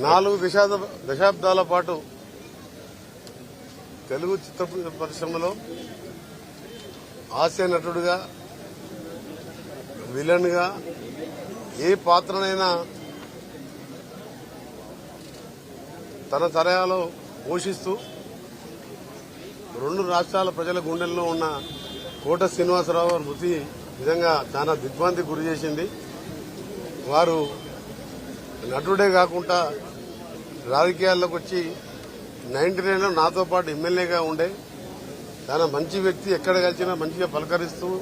నాలుగు దశాద దశాబ్దాల పాటు తెలుగు చిత్ర పరిశ్రమలో హాస్య నటుడుగా విలన్గా ఏ పాత్రనైనా తన తరయాలో పోషిస్తూ రెండు రాష్ట్రాల ప్రజల గుండెల్లో ఉన్న కోట శ్రీనివాసరావు గారి మృతి నిజంగా చాలా దిగ్భ్రాంతి గురి చేసింది. వారు నటుడే కాకుండా రాజకీయాల్లోకి వచ్చి నైన్టీ నైన్లో నాతో పాటు ఎమ్మెల్యేగా ఉండే చాలా మంచి వ్యక్తి ఎక్కడ కలిసినా మంచిగా పలకరిస్తూ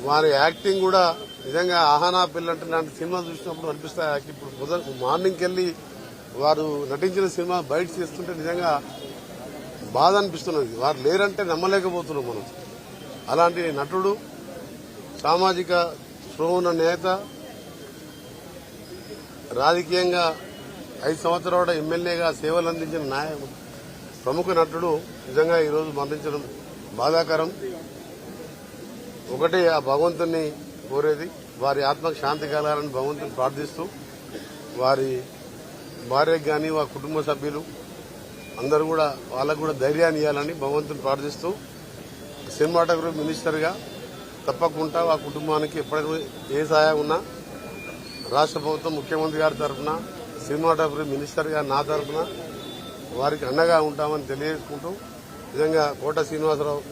వారి యాక్టింగ్ కూడా నిజంగా ఆహానా పిల్లంటే లాంటి సినిమా చూసినప్పుడు అనిపిస్తాయి. ఇప్పుడు ఉదయం మార్నింగ్కి వెళ్ళి వారు నటించిన సినిమా బయట చేస్తుంటే నిజంగా బాధ అనిపిస్తున్నది. వారు లేరంటే నమ్మలేకపోతున్నాం మనం. అలాంటి నటుడు సామాజిక స్పృహ నేత రాజకీయంగా ఐదు సంవత్సరాల ఎమ్మెల్యేగా సేవలు అందించిన నాయ ప్రముఖ నటుడు నిజంగా ఈరోజు మరణించడం బాధాకరం. ఒకటి ఆ భగవంతుని కోరేది వారి ఆత్మకు శాంతి కలగాలని భగవంతుని ప్రార్థిస్తూ వారి భార్యకు కానీ వారి కుటుంబ సభ్యులు అందరూ కూడా వాళ్ళకు కూడా ధైర్యాన్ని ఇవ్వాలని భగవంతుని ప్రార్థిస్తూ సినిమాటోగ్రఫీ మినిస్టర్గా తప్పకుండా ఆ కుటుంబానికి ఎప్పటికీ ఏ సహాయం ఉన్నా రాష్ట్ర ప్రభుత్వం ముఖ్యమంత్రి గారి తరఫున సినిమాటోగ్రఫీ గారు నా తరఫున వారికి అండగా ఉంటామని తెలియజేసుకుంటూ నిజంగా కోట శ్రీనివాసరావు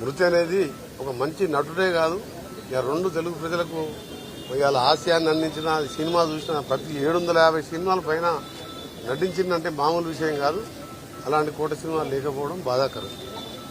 మృతి అనేది ఒక మంచి నటుడే కాదు. ఇక రెండు తెలుగు ప్రజలకు ఇవాళ హాస్యాన్ని అందించిన సినిమా చూసిన ప్రతి ఏడు వందల యాభై సినిమాల పైన నటించిందంటే మామూలు విషయం కాదు. అలాంటి కోట సినిమా లేకపోవడం బాధాకరం.